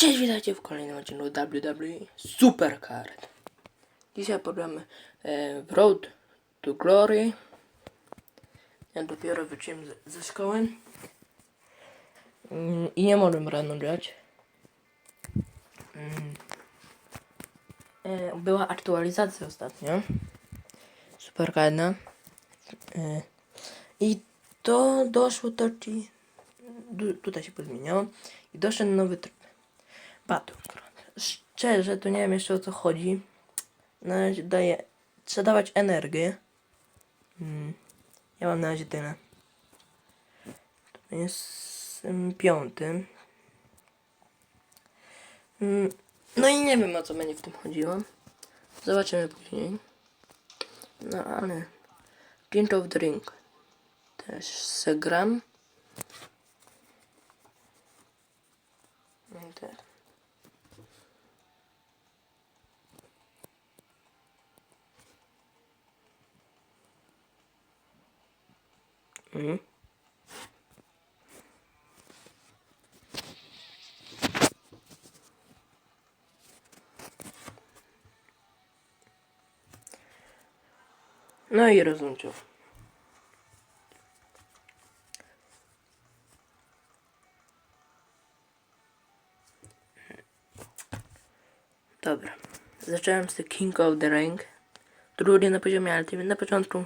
Cześć, witajcie w kolejnym odcinku WWE Supercard. Dzisiaj pogramy e, w Road to Glory. Ja dopiero wróciłem ze, ze szkoły. Mm, I nie mogłem rano grać. Mm. E, była aktualizacja ostatnio. Supercarda. E, I to doszło to Tutaj się pozmieniało. I doszedł nowy tryb. Szczerze, to nie wiem jeszcze o co chodzi. Na razie daje. Trzeba dawać energię. Mm. Ja mam na razie tyle. To jest mm, piąty. Mm. No i nie wiem o co będzie w tym chodziło. Zobaczymy później. No ale. King of Drink. Też se gram. No tak. Mhm. No i rozłączył. Dobra. Zacząłem z The King of the Ring. Drugi na poziomie Ultimate. Na początku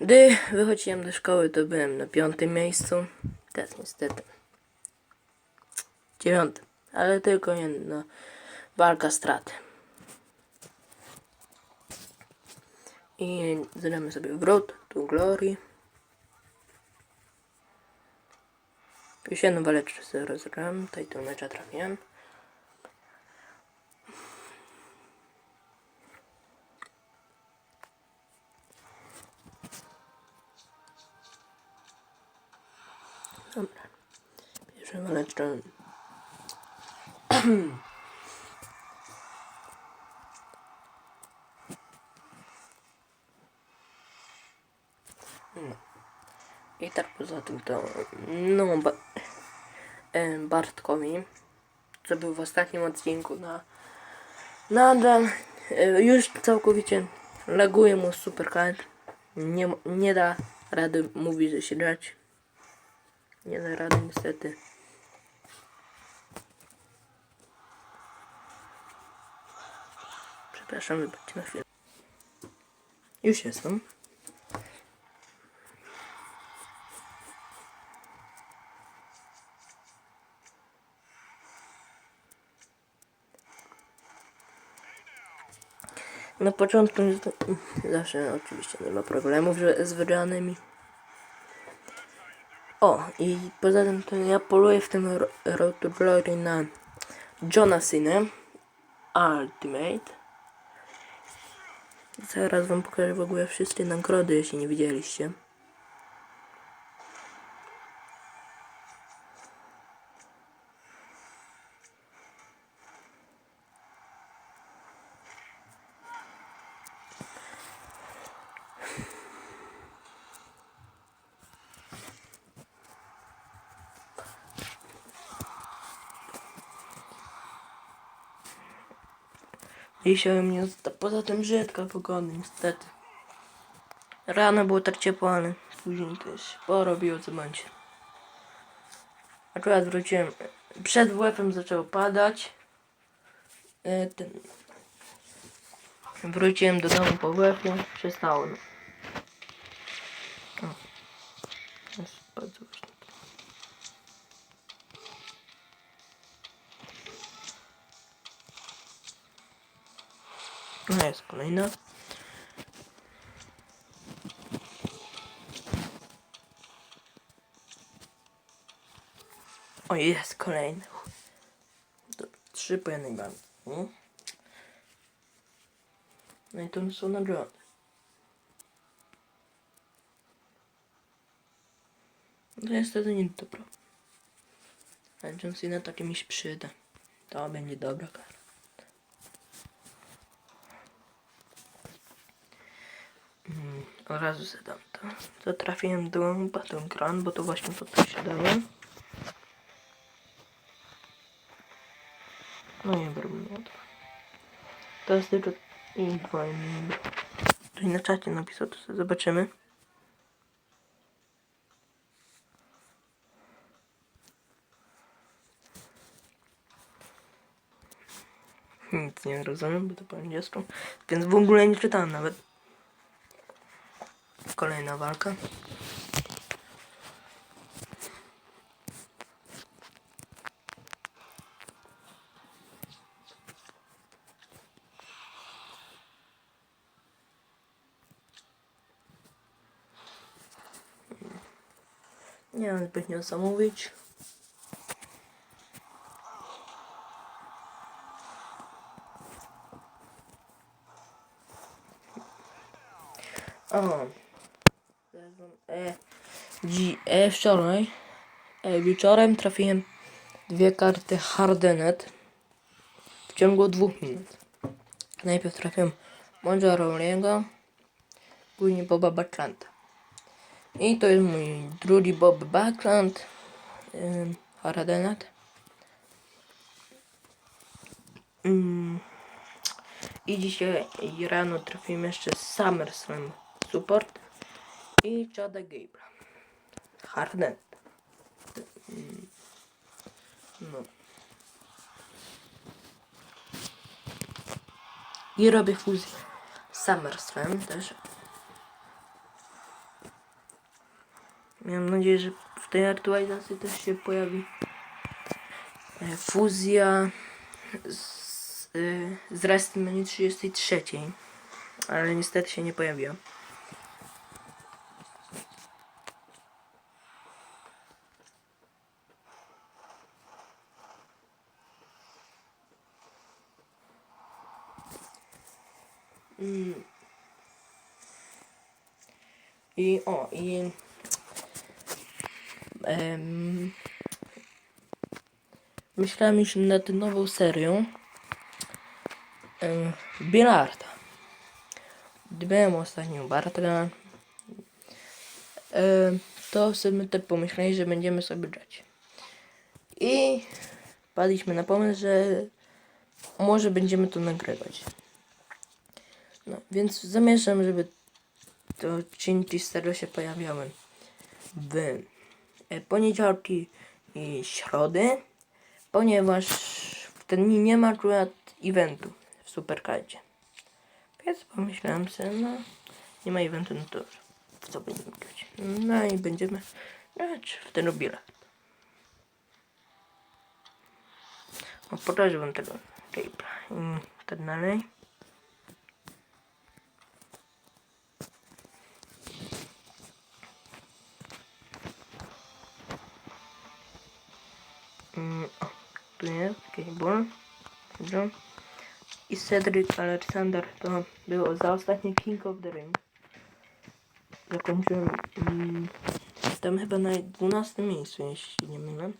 gdy wychodziłem do szkoły, to byłem na piątym miejscu. Teraz niestety. Dziewiątym. Ale tylko jedna walka straty. I zagramy sobie w Road to Glory. Już jedną waleczkę sobie rozegram. Tutaj to mecza trafiłem. No. I tak poza tym to no e, Bartkowi, co był w ostatnim odcinku na nadal e, już całkowicie laguje mu supercard. Nie, nie da rady mówi, że się grać. Nie da rady niestety. Przepraszam, wybaczcie na chwilę. Już jestem. Na początku zawsze oczywiście nie ma problemów z wygranymi. O, i poza tym to ja poluję w tym Ro- Road to Glory na Johna Ultimate. Zaraz wam pokażę w ogóle wszystkie nagrody, jeśli nie widzieliście. Dzisiaj mnie poza tym brzydka pogoda, niestety. Rano było tak ciepło, ale później też porobiło co będzie. Akurat wróciłem, przed WF-em zaczęło padać. E, Ten... Wróciłem do domu po WF-ie, przestało. No jest kolejna. O, jest kolejny. Trzy po jednej. Mm. No i to są nagrody. No niestety nie dobro. Ale John Cena takie mi się przyda. To będzie dobra kara. Mm, Od razu zadam to. To trafiłem do Battleground, bo to właśnie to się daje. No nie nie to. To jest tylko i dwa inne. Ktoś na czacie napisał, to sobie zobaczymy. Nic nie rozumiem, bo to po angielsku. Więc w ogóle nie czytałem nawet. Kolejna walka. Nie mam zbytnio co mówić. Dzi, e, wczoraj, e, wieczorem trafiłem dwie karty Hardenet w ciągu dwóch minut. Najpierw trafiłem Monja Rowley'ego, później Boba Backlanta. I to jest mój drugi Bob Backland, ym, Hardenet. Mm. I dzisiaj rano trafiłem jeszcze SummerSlam Support i Chada Gable. Harden. Mm. No. I robię fuzję z SummerSlam też. Miałem nadzieję, że w tej aktualizacji też się pojawi e, fuzja z, e, z WrestleMania 33, ale niestety się nie pojawiła. I o, i em, myślałem już nad nową serią em, Bilarda. Dbałem ostatnio Bartra. To sobie tak pomyśleli, że będziemy sobie grać. I padliśmy na pomysł, że może będziemy to nagrywać. No, więc zamierzam, żeby te odcinki tego się pojawiały w e, poniedziałki i środy, ponieważ w ten dni nie ma akurat eventu w Supercardzie. Więc pomyślałem sobie, no nie ma eventu, no to w co będziemy grać? No i będziemy grać w ten bilet. No, pokażę wam tego gameplay. I tak dalej. Mm, o, tu jest Cable. Dobrze. I Cedric Alexander to było za ostatni King of the Ring. Zakończyłem mm, tam chyba na 12 miejscu, jeśli nie mylę.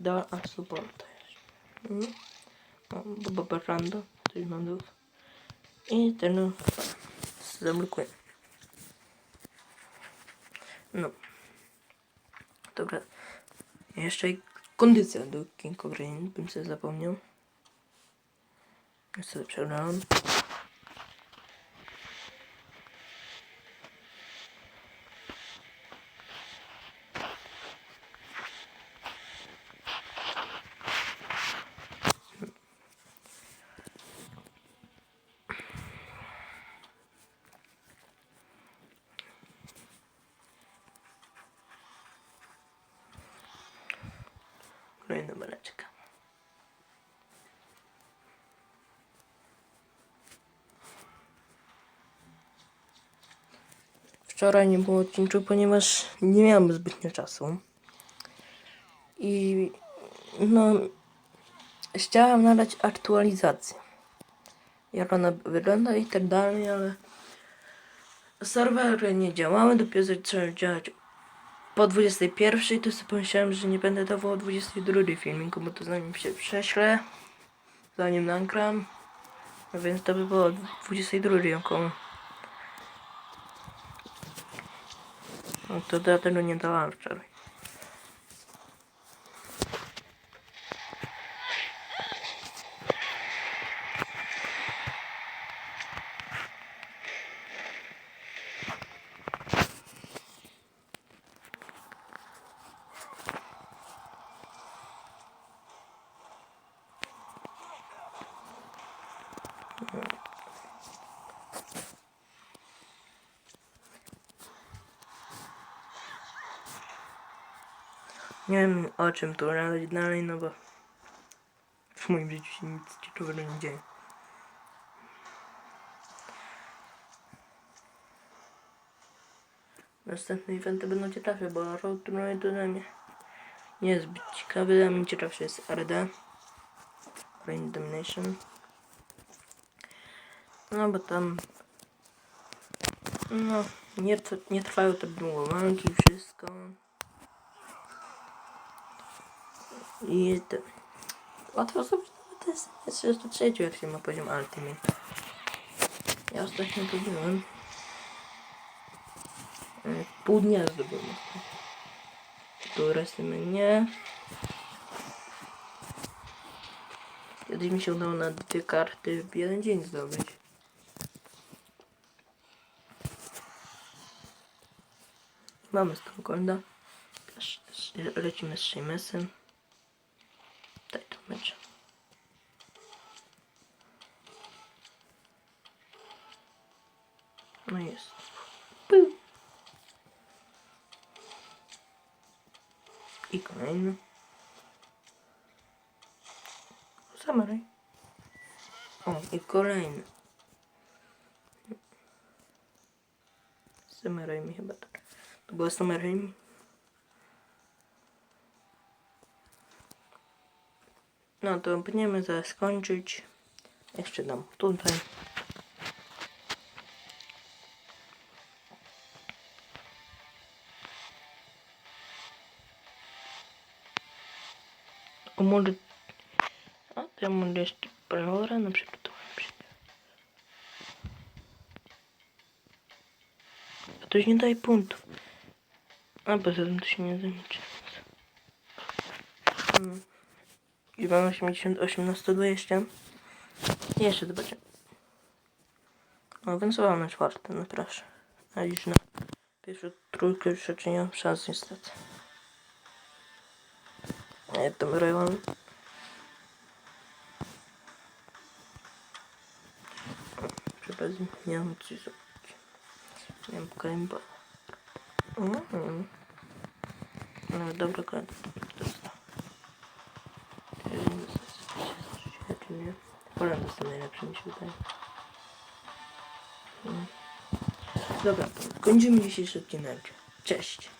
Do a support. Mm. O, Boba Barrando, coś mam. I ten no, zablokuję. No. Dobra. Jeszcze kondycja do King Rain, bym sobie zapomniał. Już sobie przegrałem. Kolejna baleczka. Wczoraj nie było odcinku, ponieważ nie miałem zbytnio czasu. I no, chciałem nadać aktualizację. Jak ona wygląda i tak dalej, ale serwery nie działały, dopiero zaczęły działać po 21 to sobie pomyślałem, że nie będę dawał o 22 filmiku, bo to zanim się prześlę, zanim nagram, no więc to by było 22 około. No to dlatego nie dałam wczoraj. Nie wiem o czym tu gadać dalej, no bo w moim życiu się nic ciekawego nie dzieje. Następne eventy będą ciekawsze, bo Road to Ride dla mnie nie jest zbyt ciekawy, dla mnie ciekawszy jest RD. Rain Domination. No bo tam no nie, nie trwają tak długo walki i wszystko. I to, łatwo sobie to jest, jest 33 jak się ma poziom Ultimate. Ja ostatnio to byłem. E, Pół dnia zdobyłem. Tu restymy nie. Kiedyś mi się udało na dwie karty w jeden dzień zdobyć. Mamy też Lecimy z Sheamusem. Daj to mecz. No jest. Pył. I kolejny. Samurai. O, i kolejny. Samurai mi chyba tak. Była Samurai mi. No to będziemy zaraz skończyć. Jeszcze dam tutaj. O może... A to ja może jeszcze Brawlera na to już nie daje punktów. A poza tym to się nie zaliczy. Hmm. I mam 88 na 120. I jeszcze zobaczymy. O, więc na czwarte, no proszę. A już na pierwszą trójkę już raczej nie mam szans niestety. Nie, to rywal. Przepraszam, nie mam coś zrobić. Nie mam kęba. Mm. No dobra, koniec. Poland jest najlepszy, mi się wydaje. Mm. Dobra, kończymy dzisiejszy odcinek. Cześć.